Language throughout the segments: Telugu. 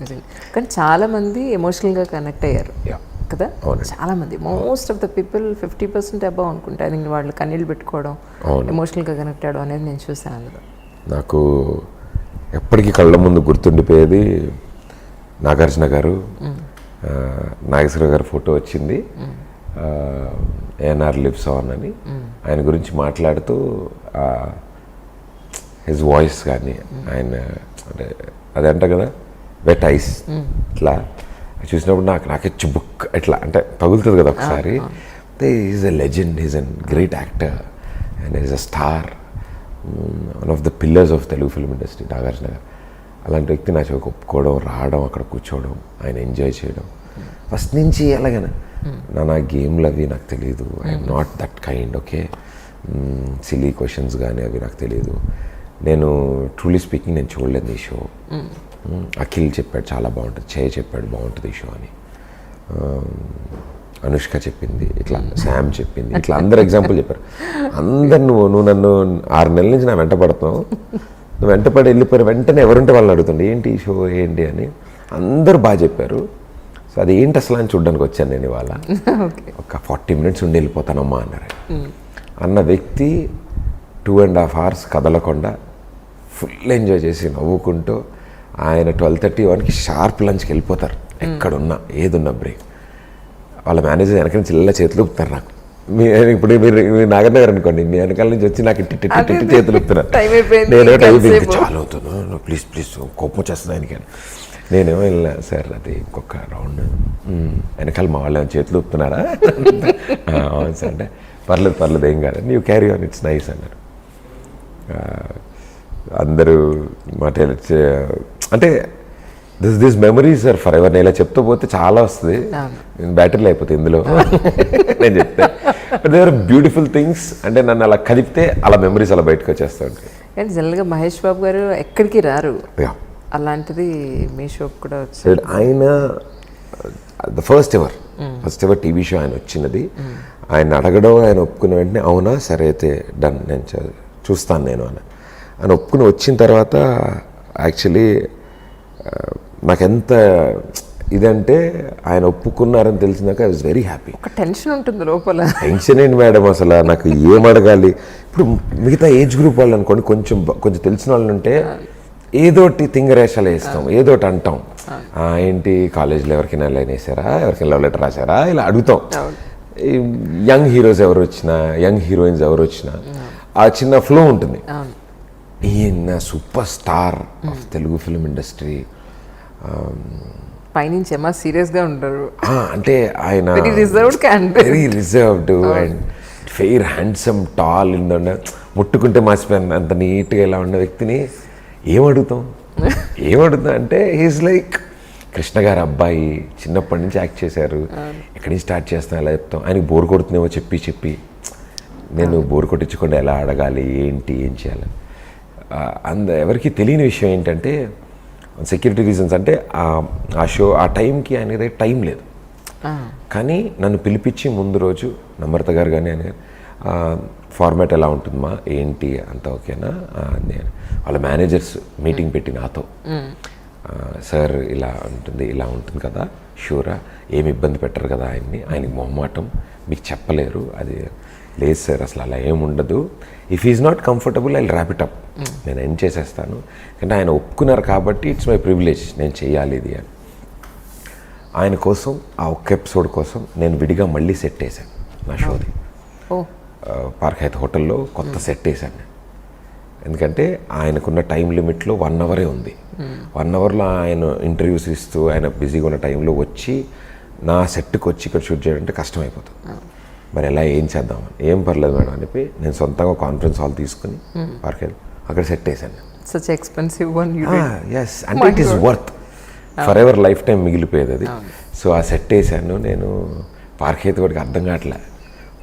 నిజంగా. కానీ చాలా మంది ఎమోషనల్గా కనెక్ట్ అయ్యారు. కదా? అవునండి. చాలా మంది most of the people fifty percent above అనుకుంటా. థింక్ వాళ్ళు కన్నీళ్ళు పెట్టుకోవడం. ఎమోషనల్గా కనెక్ట్ అవ్వడం అనేది నేను చూసాను అందులో. నాకు ఎప్పటికీ కళ్ళ ముందు గుర్తుండిపోయేది నాగార్జున గారు. నాగేశ్వర గారి ఫోటో వచ్చింది. ఏఎన్ఆర్ లివ్స్ ఆన్ అని. ఆయన గురించి మాట్లాడుతూ హిజ్ వాయిస్ కానీ ఆయన అంటే అదే అంట కదా? వెట్ ఐస్ ఇట్లా చూసినప్పుడు నాకు నాకే చుబుక్ ఇట్లా అంటే తగులుతుంది కదా ఒకసారి. Is a legend is an great actor and is a star one of the pillars of Telugu film industry Nagarjuna garu. అలాంటి వ్యక్తి నా చెవికి ఒప్పుకోవడం రావడం అక్కడ కూర్చోవడం ఆయన ఎంజాయ్ చేయడం. ఫస్ట్ నుంచి ఎలాగైనా నా నా గేమ్లు అవి నాకు తెలియదు I'm not that kind okay silly questions కానీ అవి నాకు తెలియదు నేను ట్రూలీ స్పీకింగ్ నేను చూడలేదు ఈ షో అఖిల్ చెప్పాడు చాలా బాగుంటుంది. చేయ చెప్పాడు బాగుంటుంది ఈ షో అని. Um, అనుష్క చెప్పింది ఇట్లా శామ్ చెప్పింది ఇట్లా అందరు ఎగ్జాంపుల్ చెప్పారు. అందరు నువ్వు నువ్వు నన్ను ఆరు నెలల నుంచి నా వెంట పడుతున్నావు. నువ్వు వెంటపడి వెళ్ళిపోయారు. వెంటనే ఎవరుంటే వాళ్ళని అడుగుతుండే ఏంటి ఈ షో ఏంటి అని. అందరూ బాగా చెప్పారు. సో అది ఏంటి అసలు అని చూడడానికి వచ్చాను నేను ఇవాళ. ఒక ఫార్టీ మినిట్స్ ఉండి వెళ్ళిపోతానమ్మా అన్నారు. అన్న వ్యక్తి టూ అండ్ హాఫ్ అవర్స్ కదలకుండా ఫుల్ ఎంజాయ్ చేసి నవ్వుకుంటూ ఆయన ట్వెల్వ్ థర్టీ వన్కి షార్ప్ లంచ్కి వెళ్ళిపోతారు. ఎక్కడున్నా ఏదున్నా బ్రేక్. వాళ్ళ మేనేజర్ వెనక నుంచి ఇలా చేతులు ఊపుతారు నాకు. మీ ఇప్పుడు మీరు మీరు నాగన్న గారు అనుకోండి మీ వెనకాల నుంచి వచ్చి నాకు ఇట్టి ఇట్టి చేతులు ఊపుతున్నారు. నేను టైం? అయిపోయింది చాలా అవుతుంది ప్లీజ్ ప్లీజ్ కోపం వచ్చేస్తుంది ఆయనకి. నేనేమో వెళ్ళా సార్ అది ఇంకొక రౌండ్. వెనకాల మా వాళ్ళు చేతులు ఊపుతున్నారా? "ఆ, అవును సార్ అంటే పర్లేదు పర్లేదు ఏం కాదు. నీవు క్యారీ ఆన్ ఇట్స్ నైస్ అన్నారు. అందరూ మాట అంటే this this memories are for ever నేను ఇలా చెప్తూ పోతే చాలా వస్తుంది. నేను బ్యాటరీలో అయిపోతుంది ఇందులో. నేను చెప్తే. బట్ దేర్ బ్యూటిఫుల్ థింగ్స్ అంటే నన్ను అలా కదిపితే అలా మెమరీస్ అలా బయటకు వచ్చేస్తూ ఉంటాయి కానీ జనరల్గా మహేష్ బాబు గారు ఎక్కడికి రారు. అలాంటిది మీ షోకి కూడా వచ్చి సో ఆయన the first ever first ever TV show ఆయన వచ్చినది. ఆయన అడగడం ఆయన ఒప్పుకున్న వెంటనే అవునా? సరే అయితే డన్ నేను చూస్తాను నేను అని ఆయన ఒప్పుకుని వచ్చిన తర్వాత యాక్చువల్లీ నాకెంత ఇదంటే ఆయన ఒప్పుకున్నారని తెలిసినాక ఐ వాజ్ వెరీ హ్యాపీ ఒక టెన్షన్ ఉంటుంది లోపల. టెన్షన్ ఏంటి మేడం అసలు? నాకు ఏం అడగాలి? ఇప్పుడు మిగతా ఏజ్ గ్రూప్ వాళ్ళు అనుకోండి కొంచెం కొంచెం తెలిసిన వాళ్ళు ఉంటే ఏదోటి తింగరేషాలు వేస్తాం ఏదోటి అంటాం. ఆ, ఏంటి కాలేజీలో ఎవరికైనా లైన్ వేసారా? ఎవరికైనా లవ్ లెటర్ రాశారా? ఇలా అడుగుతాం. యంగ్ హీరోస్ ఎవరు వచ్చినా యంగ్ హీరోయిన్స్ ఎవరు వచ్చినా ఆ. చిన్న ఫ్లో ఉంటుంది. ఈయన super star of Telugu film industry. పైనుంచి ఏమో సీరియస్గా ఉంటారు. అంటే ఆయన very reserved candidate very reserved and fair handsome tall ఉండ ముట్టుకుంటే మాసిపోయిన అంత నీట్గా ఇలా ఉన్న వ్యక్తిని ఏమడుగుతాం? ఏమడుగుతాం అంటే హీస్ లైక్ కృష్ణ గారు అబ్బాయి చిన్నప్పటి నుంచి యాక్ట్ చేశారు. ఎక్కడి నుంచి స్టార్ట్ చేస్తాం ఎలా చెప్తాం? ఆయనకి బోర్ కొడుతుందేమో చెప్పి చెప్పి. నేను బోర్ కొట్టించకుండా ఎలా అడగాలి? ఏంటి? ఏం చేయాలి? అంద ఎవరికి తెలియని విషయం ఏంటంటే సెక్యూరిటీ రీజన్స్ అంటే ఆ- షో ఆ టైంకి ఆయన దగ్గర టైం లేదు. కానీ నన్ను పిలిపించి ముందు రోజు నమ్రత గారు కానీ ఆయన ఫార్మాట్ ఎలా ఉంటుందమ్మా? ఏంటి? అంత ఓకేనా? నేను వాళ్ళ మేనేజర్స్ మీటింగ్ పెట్టి నాతో. సార్ ఇలా ఉంటుంది ఇలా ఉంటుంది కదా షూరా? ఏమి ఇబ్బంది పెట్టరు కదా ఆయన్ని ఆయనకి మొహమాటం మీకు చెప్పలేరు అది లేదు సార్ అసలు అలా ఏమి ఉండదు if is not comfortable I wrap it up నేను ఎండ్ చేసేస్తాను. కానీ ఆయన ఒప్పుకున్నారు కాబట్టి ఇట్స్ మై ప్రివిలేజ్ నేను చేయాలి ఇది అని. ఆయన కోసం ఆ ఒక్క ఎపిసోడ్ కోసం నేను విడిగా మళ్ళీ సెట్ వేసాను నా షోది. పార్క్ హైత్ హోటల్లో కొత్త సెట్ వేసాను ఎందుకంటే ఆయనకున్న టైం లిమిట్లో వన్ అవరే ఉంది. వన్ అవర్లో ఆయన ఇంటర్వ్యూస్ ఇస్తూ ఆయన బిజీగా ఉన్న టైంలో వచ్చి నా సెట్కి వచ్చి ఇక్కడ షూట్ చేయాలంటే కష్టం అయిపోతుంది మరి ఎలా ఏం చేద్దామని? ఏం పర్లేదు మేడం అని చెప్పి నేను సొంతంగా కాన్ఫరెన్స్ హాల్ తీసుకుని పార్క్ హైత్ అక్కడ సెట్ వేసాను such expensive one yes అంటే it is worth for ever lifetime మిగిలిపోయేది అది. సో ఆ సెట్ వేసాను నేను పార్కేతి వాడికి అర్థం కావట్లే.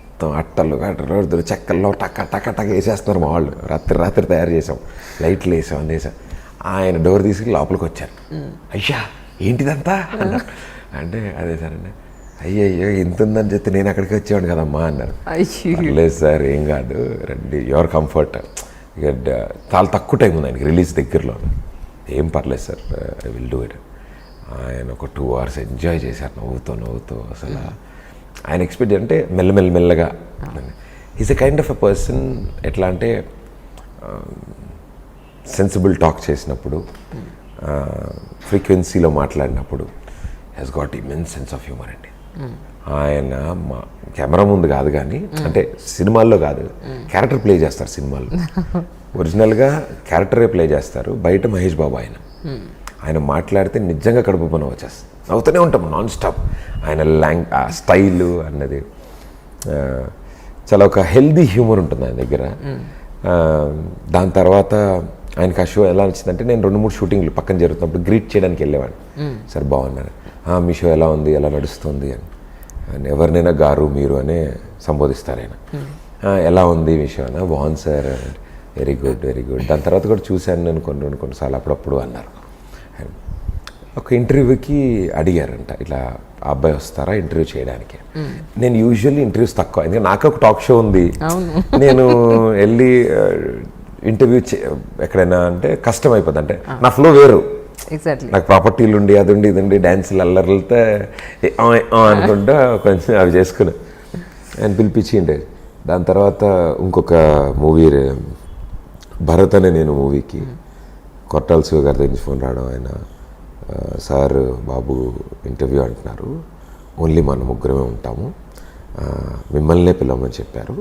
మొత్తం అట్టలు గట్టలు చెక్కల్లో టక్క టక్క టక్క వేసేస్తున్నారు మా వాళ్ళు. రాత్రి రాత్రి తయారు చేసాం లైట్లు వేసాం అన్ని వేసాం. ఆయన డోర్ తీసుకుని లోపలికి వచ్చారు. అయ్యా ఏంటిదంతా? అన్నారు. అంటే అదే సార్ అంటే అయ్యయ్యో ఇంత ఉందని చెప్తే నేను అక్కడికి వచ్చేవాడు కదమ్మా అన్నారు. లేదు సార్ ఏం కాదు. రండి యువర్ కంఫర్ట్ ఇక చాలా తక్కువ టైం ఉంది ఆయనకి రిలీజ్ దగ్గరలో. ఏం పర్లేదు sir I will do it. ఆయన ఒక టూ అవర్స్ ఎంజాయ్ చేశారు నవ్వుతూ నవ్వుతూ అసలు. ఆయన ఎక్స్పెక్ట్ అంటే మెల్లమెల్ల మెల్లగా. Is a kind of a person ఎట్లా అంటే సెన్సిబుల్ టాక్ చేసినప్పుడు ఫ్రీక్వెన్సీలో మాట్లాడినప్పుడు has got immense sense of humour అండి ఆయన మా కెమెరా ముందు కాదు కానీ అంటే సినిమాల్లో కాదు క్యారెక్టర్ ప్లే చేస్తారు సినిమాల్లో ఒరిజినల్గా క్యారెక్టరే ప్లే చేస్తారు. బయట మహేష్ బాబు ఆయన. ఆయన మాట్లాడితే నిజంగా కడుపు పని వచ్చేస్తుంది. నవ్వుతూనే ఉంటాం నాన్ స్టాప్ ఆయన లాంగ్ ఆ స్టైల్ అన్నది. చాలా ఒక హెల్దీ హ్యూమర్ ఉంటుంది ఆయన దగ్గర. దాని తర్వాత ఆయనకి ఆ షో ఎలా నచ్చిందంటే నేను రెండు మూడు షూటింగ్లు పక్కన జరుగుతున్నప్పుడు గ్రీట్ చేయడానికి వెళ్ళేవాడిని. సార్ బాగున్నారు. "ఆ, మీ షో ఎలా ఉంది? ఎలా నడుస్తుంది? అని. ఆయన ఎవరినైనా గారు మీరు అనే సంబోధిస్తారు ఆయన. "ఆ, ఎలా ఉంది షో అన్న? బాగుంది sir. Very good very good దాని తర్వాత కూడా చూశాను నేను కొన్ని రెండు కొన్నిసార్లు అప్పుడప్పుడు అన్నారు. ఒక ఇంటర్వ్యూకి అడిగారంట. ఇట్లా ఆ అబ్బాయి వస్తారా ఇంటర్వ్యూ చేయడానికి? నేను యూజువల్లీ ఇంటర్వ్యూస్ తక్కువ. ఎందుకంటే నాకు ఒక టాక్ షో ఉంది. నేను వెళ్ళి ఇంటర్వ్యూ ఎక్కడైనా అంటే కష్టం అయిపోద్ది. అంటే నా ఫ్లో వేరు. ఎగ్జాక్ట్లీ నాకు ప్రాపర్టీలు ఉండి అది ఉండి ఇది ఉండి డ్యాన్సులు అల్లర్లతో అనుకుంటా కొంచెం అవి చేసుకుని ఆయన పిలిపించిండే. దాని తర్వాత ఇంకొక మూవీ భరత్ అనే నేను మూవీకి కొట్టాల శివ గారి దగ్గర ఫోన్ రావడం ఆయన సార్ బాబు ఇంటర్వ్యూ అంటున్నారు. ఓన్లీ మన ముగ్గురమే ఉంటాము. మిమ్మల్నే పిలవమని చెప్పారు.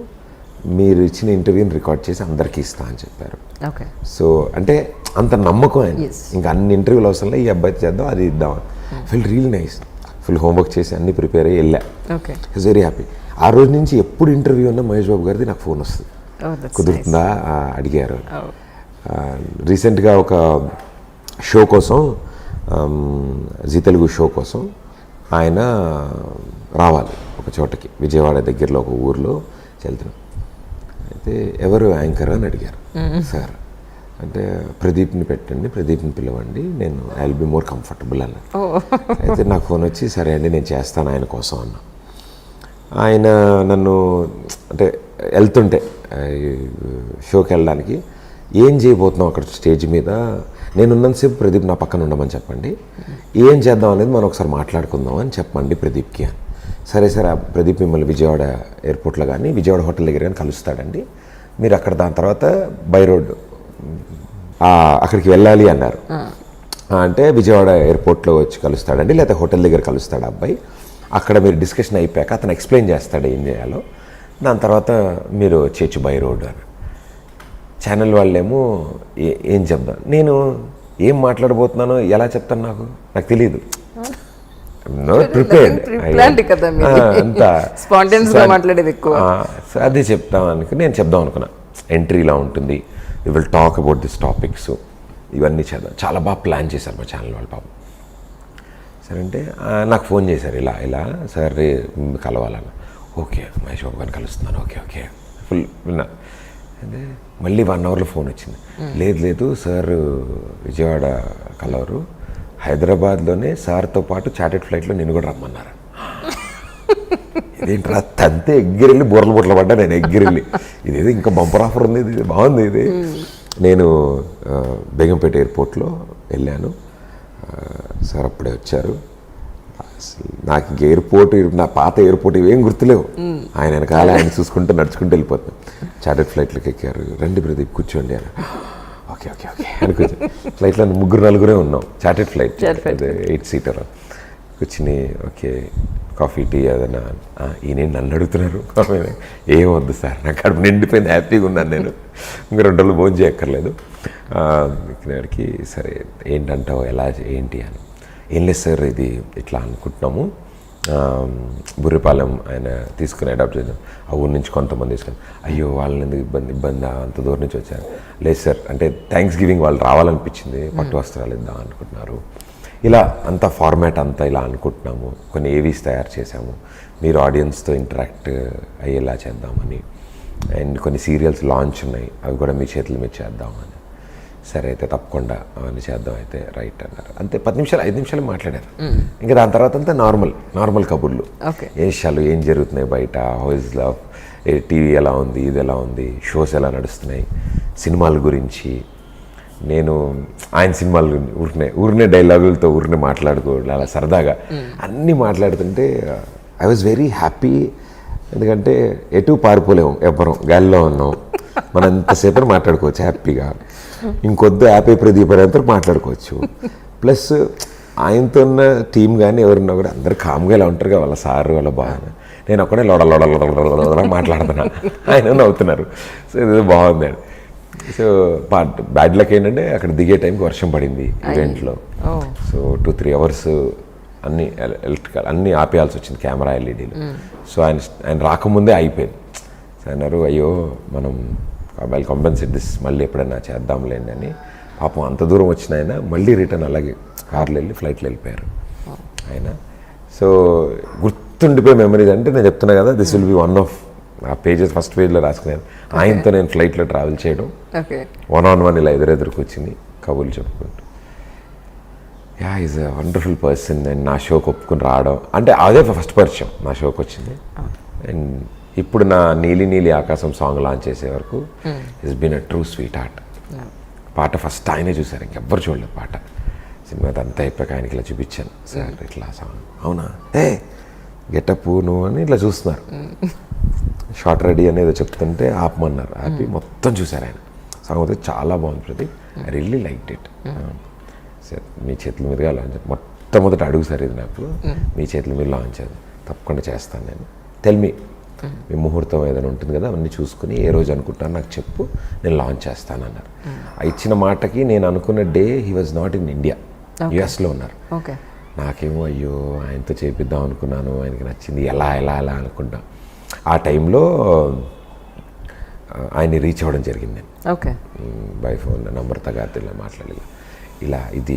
మీరు ఇచ్చిన ఇంటర్వ్యూని రికార్డ్ చేసి అందరికీ ఇస్తా అని చెప్పారు. ఓకే సో అంటే అంత నమ్మకం ఆయన. ఇంకా అన్ని ఇంటర్వ్యూలు అవసరం లేదు ఈ అబ్బాయి చేద్దాం అది ఇద్దాం feel real nice full homework చేసి అన్ని ప్రిపేర్ అయ్యి వెళ్ళా. ఓకే ఇస్ వెరీ హ్యాపీ ఆ రోజు నుంచి ఎప్పుడు ఇంటర్వ్యూ ఉన్నా మహేష్ బాబు గారిది నాకు ఫోన్ వస్తుంది. దట్స్ కుదురుతుందా? అడిగారు. Oh. రీసెంట్గా ఒక షో కోసం జీ తెలుగు షో కోసం ఆయన రావాలి ఒక చోటకి. విజయవాడ దగ్గరలో ఒక ఊర్లో వెళ్తున్నాం. అయితే ఎవరు యాంకర్ అని అడిగారు. సార్ అంటే ప్రదీప్ని పెట్టండి ప్రదీప్ని పిలవండి నేను I will be more comfortable అన్నాడు అయితే నాకు ఫోన్ వచ్చి సరే అండి నేను చేస్తాను ఆయన కోసం అన్నా. ఆయన నన్ను అంటే వెళ్తుంటే షోకి వెళ్ళడానికి ఏం చేయబోతున్నాం అక్కడ స్టేజ్ మీద? నేనున్నంతసేపు ప్రదీప్ నా పక్కన ఉండమని చెప్పండి. ఏం చేద్దాం అనేది మనం ఒకసారి మాట్లాడుకుందాం అని చెప్పండి ప్రదీప్కి అని సరే సరే ఆ ప్రదీప్ మిమ్మల్ని విజయవాడ ఎయిర్పోర్ట్లో కానీ విజయవాడ హోటల్ దగ్గర కానీ కలుస్తాడండి. మీరు అక్కడ దాని తర్వాత బై రోడ్ అక్కడికి వెళ్ళాలి అన్నారు. అంటే విజయవాడ ఎయిర్పోర్ట్లో వచ్చి కలుస్తాడండి లేకపోతే హోటల్ దగ్గర కలుస్తాడు అబ్బాయి. అక్కడ మీరు డిస్కషన్ అయిపోయాక అతను ఎక్స్ప్లెయిన్ చేస్తాడు ఏం చేయాలో. దాని తర్వాత మీరు చేయొచ్చు బై రోడ్ అని. ఛానల్ వాళ్ళేమో ఏ- ఏం చెప్దాం నేను ఏం మాట్లాడబోతున్నానో ఎలా చెప్తాను నాకు? నాకు తెలియదు అదే చెప్తాం అనుకుని నేను చెప్దాం అనుకున్నా. ఎంట్రీ ఇలా ఉంటుంది. We will talk about this topics ఇవన్నీ చేద్దాం. చాలా బాగా ప్లాన్ చేశారు మా ఛానల్ వాళ్ళు పాపం. సరే అంటే నాకు ఫోన్ చేశారు. ఇలా ఇలా సార్ కలవాలన్న. ఓకే మహేష్ బాబు గారిని కలుస్తున్నాను. Okay okay. ఫుల్ విన్నా. అంటే మళ్ళీ వన్ అవర్లో ఫోన్ వచ్చింది. లేదు లేదు సార్ విజయవాడ కలవరు. హైదరాబాద్లోనే సార్తో పాటు చార్టెడ్ ఫ్లైట్లో నేను కూడా రమ్మన్నారు. ఇదేంట్రా తంతే ఎగ్గిరెళ్ళి బుర్రలు బుర్రలు పడ్డా నేను ఎగ్గిరెళ్ళి ఇదేదో ఇంకా బంపర్ ఆఫర్ ఉంది ఇది బాగుంది ఇది. నేను బేగంపేట ఎయిర్పోర్ట్లో వెళ్ళాను. సార్ అప్పుడే వచ్చారు. అసలు నాకు ఇంక ఎయిర్పోర్ట్ నా పాత ఎయిర్పోర్ట్ ఇవేం గుర్తులేవు. ఆయన వెనకాల ఆయన చూసుకుంటూ నడుచుకుంటూ వెళ్ళిపోతాను చార్టెడ్ ఫ్లైట్లోకి ఎక్కారు. రండి ప్రదీప్ కూర్చోండి అని ఓకే ఓకే ఓకే. అని కూర్చో ఫ్లైట్లో ముగ్గురు నలుగురే ఉన్నాం. చార్టెడ్ ఫ్లైట్ ఎయిట్ సీటర్ కూర్చుని ఓకే కాఫీ టీ ఏదైనా. "ఆ, ఈయన నన్ను అడుగుతున్నారు. ఏం వద్దు సార్ నాకు కడుపు నిండిపోయింది హ్యాపీగా ఉన్నాను నేను. ఇంకా రెండు రోజులు భోజనం చేయక్కర్లేదు. ఇక్కడికి సరే ఏంటంటావు ఎలా ఏంటి అని. ఏం లేదు సార్ ఇది ఇట్లా అనుకుంటున్నాము. బుర్రిపాలెం ఆయన తీసుకుని అడాప్ట్ చేద్దాం ఆ ఊరి నుంచి కొంతమంది తీసుకుని అయ్యో వాళ్ళని ఎందుకు ఇబ్బంది ఇబ్బంది? అంత దూరం నుంచి వచ్చారు. లేదు సార్ అంటే థ్యాంక్స్ గివింగ్ వాళ్ళు రావాలనిపించింది పట్టు వస్త్రాలు ఇద్దాం అనుకుంటున్నారు. ఇలా అంత ఫార్మాట్ అంతా ఇలా అనుకుంటున్నాము కొన్ని ఏవీస్ తయారు చేసాము మీరు ఆడియన్స్తో ఇంటరాక్ట్ అయ్యేలా చేద్దామని అండ్ కొన్ని సీరియల్స్ లాంచ్ ఉన్నాయి అవి కూడా మీ చేతుల మీద చేద్దామని. సరే అయితే తప్పకుండా అవన్నీ చేద్దాం అయితే రైట్ అన్నారు. అంతే పది నిమిషాలు ఐదు నిమిషాలు మాట్లాడారు. ఇంకా దాని తర్వాత అంతా నార్మల్ నార్మల్ కబుర్లు. ఓకే. ఏ విషయాలు ఏం జరుగుతున్నాయి బయట? హౌస్ లవ్ టీవీ ఎలా ఉంది? ఇది ఎలా ఉంది? షోస్ ఎలా నడుస్తున్నాయి? సినిమాల గురించి. నేను ఆయన సినిమాలు ఊరినే ఊరినే డైలాగులతో ఊరినే మాట్లాడుకోవడం అలా సరదాగా అన్నీ మాట్లాడుతుంటే ఐ వాజ్ వెరీ హ్యాపీ ఎందుకంటే ఎటు పారిపోలేము ఎవ్వరం. గాలిలో ఉన్నాం. మనం ఎంతసేపు మాట్లాడుకోవచ్చు హ్యాపీగా. ఇంకొద్దు హ్యాపీ ప్రదీప్ అనేంత మాట్లాడుకోవచ్చు. ప్లస్ ఆయనతో ఉన్న టీం కానీ ఎవరున్నా కూడా అందరు కామ్గా ఇలా ఉంటారు కదా వాళ్ళ సార్ వాళ్ళ బాగా నేను ఒక్కడే లోడ లోడ లోడ లోడ లోడ లోడ మాట్లాడుతున్నా. ఆయన నవ్వుతున్నారు. సో ఇది బాగుంది సో బ్యాడ్ లక్ ఏంటంటే అక్కడ దిగే టైంకి వర్షం పడింది ఈవెంట్లో. సో టూ త్రీ అవర్స్ అన్ని ఎలక్ట్రికల్ అన్ని ఆపేయాల్సి వచ్చింది కెమెరా ఎల్ఈడీలు. సో ఆయన ఆయన రాకముందే అయిపోయింది. సో అన్నారు అయ్యో మనం వెల్ కాంపెన్సేట్ దిస్ మళ్ళీ ఎప్పుడైనా చేద్దాంలేండి అని. పాపం అంత దూరం వచ్చిన ఆయన మళ్ళీ రిటర్న్ అలాగే కార్లో వెళ్ళి ఫ్లైట్లో వెళ్ళిపోయారు ఆయన. సో గుర్తుండిపోయే మెమరీస్ అంటే నేను చెప్తున్నా కదా this will be one of uh pages first పేజ్లో రాసుకున్నాను. ఆయనతో నేను ఫ్లైట్లో ట్రావెల్ చేయడం ఓకే. వన్ ఆన్ వన్ ఇలా ఎదురెదురు కూర్చుని కబుర్లు చెప్పుకుంటూ. Yeah is a wonderful person and నా షోకి ఒప్పుకుని రావడం. అంటే అదే ఫస్ట్ పరిచయం నా షోకి వచ్చింది. అండ్ ఇప్పుడు నా నీలి నీలి ఆకాశం సాంగ్ లాంచ్ చేసే వరకు is been a true sweetheart పాట ఫస్ట్ ఆయనే చూశారు ఇంకెవ్వరు చూడలేదు పాట. సినిమా అంతా అయిపోయాక ఆయనకి ఇలా చూపించాను. సార్ ఇట్లా సాంగ్ అవునా? ఏ గెటప్ నువ్వు అని ఇట్లా చూస్తున్నారు. షార్ట్ రెడీ అనేది చెప్తుంటే ఆపమన్నారు. ఆపి మొత్తం చూశారు ఆయన. సాంగ్ అయితే చాలా బాగుంది Pradeep. I really like it మీ చేతుల మీదుగా లాంచ్ మొట్టమొదటి అడుగు సార్ ఇది నాకు మీ చేతుల మీద లాంచ్ అది తప్పకుండా చేస్తాను నేను. టెల్ మీ ముహూర్తం ఏదైనా ఉంటుంది కదా అవన్నీ చూసుకుని ఏ రోజు అనుకుంటాను నాకు చెప్పు నేను లాంచ్ చేస్తాను అన్నారు. ఆ ఇచ్చిన మాటకి నేను అనుకున్న day he was not in India యుఎస్లో ఉన్నారు. నాకేమో అయ్యో ఆయనతో చేపిద్దాం అనుకున్నాను ఆయనకి నచ్చింది ఎలా ఎలా ఎలా అనుకుంటా. ఆ టైంలో ఆయన్ని రీచ్ అవ్వడం జరిగింది నేను. ఓకే బై ఫోన్ నంబర్తో గారితో ఇలా మాట్లాడి ఇలా, ఇది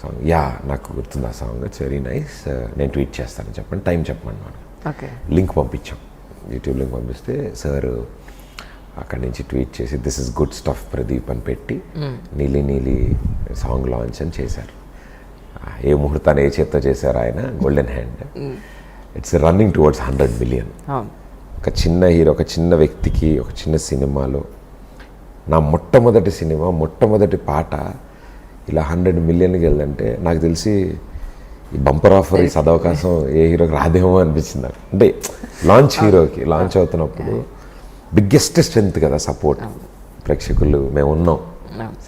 సాంగ్ యా నాకు గుర్తుంది ఆ సాంగ్ ఇట్స్ వెరీ నైస్ నేను ట్వీట్ చేస్తాను. చెప్పండి. టైం చెప్పమన్నాను ఓకే లింక్ పంపించాం. యూట్యూబ్ లింక్ పంపిస్తే సార్ అక్కడి నుంచి ట్వీట్ చేసి this is good stuff Pradeep అని పెట్టి నీలి నీలి సాంగ్ లాంచ్ అని చేశారు. ఏ ముహూర్తాన్ని ఏ చేత్తో చేశారు ఆయన? Golden hand it's running towards hundred million ఒక చిన్న హీరో ఒక చిన్న వ్యక్తికి ఒక చిన్న సినిమాలో నా మొట్టమొదటి సినిమా మొట్టమొదటి పాట ఇలా హండ్రెడ్ మిలియన్కి వెళ్ళంటే నాకు తెలిసి ఈ బంపర్ ఆఫర్ ఈ సదవకాశం ఏ హీరోకి రాదేమో అనిపించింది నాకు. అంటే లాంచ్ హీరోకి లాంచ్ అవుతున్నప్పుడు బిగ్గెస్ట్ స్ట్రెంత్ కదా సపోర్ట్. ప్రేక్షకులు మేము ఉన్నాం.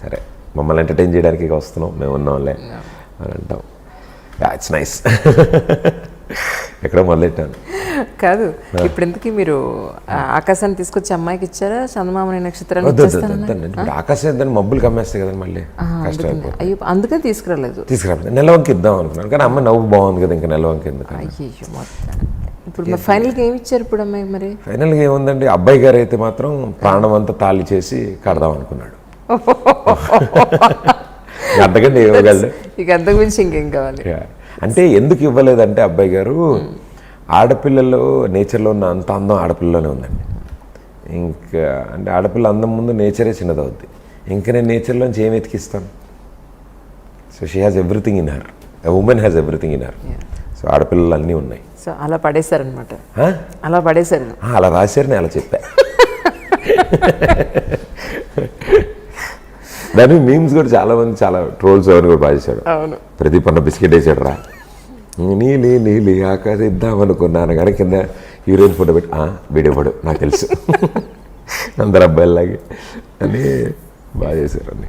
సరే. మమ్మల్ని ఎంటర్టైన్ చేయడానికి వస్తున్నాం మేము ఉన్నాంలే అని అంటాం. ఇట్స్ నైస్ ఎక్కడో మొదలెట్టాను కాదు ఇప్పుడు ఎందుకు మీరు ఆకాశాన్ని తీసుకొచ్చి అమ్మాయికి ఇచ్చారా? చందమామని నక్షత్రాన్ని ఆకాశం మబ్బులు కమ్మేస్తాయి కదా మళ్ళీ. కష్టం అయ్యో అందుకని తీసుకురాలేదు. తీసుకురా నెలవంకి ఇద్దాం అనుకున్నాను. కానీ అమ్మ నవ్వు బాగుంది కదా ఇంకా నెలవంకి ఎందుకు అయ్యో మొత్తం. ఇప్పుడు మరి ఫైనల్గా ఏమి ఇచ్చారు ఇప్పుడు అమ్మాయి మరి? ఫైనల్గా ఏముందండి? అబ్బాయి గారు అయితే మాత్రం ప్రాణం అంతా తాళి చేసి కడదాం అనుకున్నాడు. అంతకంటే ఇవ్వగలడు ఇక అంతకు మించి ఇంకేం కావాలి. అంటే ఎందుకు ఇవ్వలేదంటే అబ్బాయి గారు ఆడపిల్లలు నేచర్లో ఉన్న అంత అందం ఆడపిల్లలోనే ఉందండి. ఇంకా అంటే ఆడపిల్ల అందం ముందు నేచరే చిన్నదవుద్ది. ఇంకా నేను నేచర్లోంచి ఏం ఎతికిస్తాను so she has everything in her women has everything in her so ఆడపిల్లలు అన్నీ ఉన్నాయి. సో అలా పడేశారనమాట? అలా పడేశారు. అలా రాశారు నేను అలా చెప్పా. దాని మీమ్స్ కూడా చాలా మంది చాలా ట్రోల్స్ అవన్నీ కూడా బాగా చేశాడు అవును. ప్రదీప్ అన్న బిస్కెట్ వేసాడు రా నీలి నీలి ఆకాశం ఇద్దాం అనుకున్నాను కానీ కింద హీరోయిన్ ఫోటో పెట్టి "ఆ, వీడియో పడు నాకు తెలుసు. అందరు అబ్బాయిలాగే అని బాగా చేశారు అన్ని.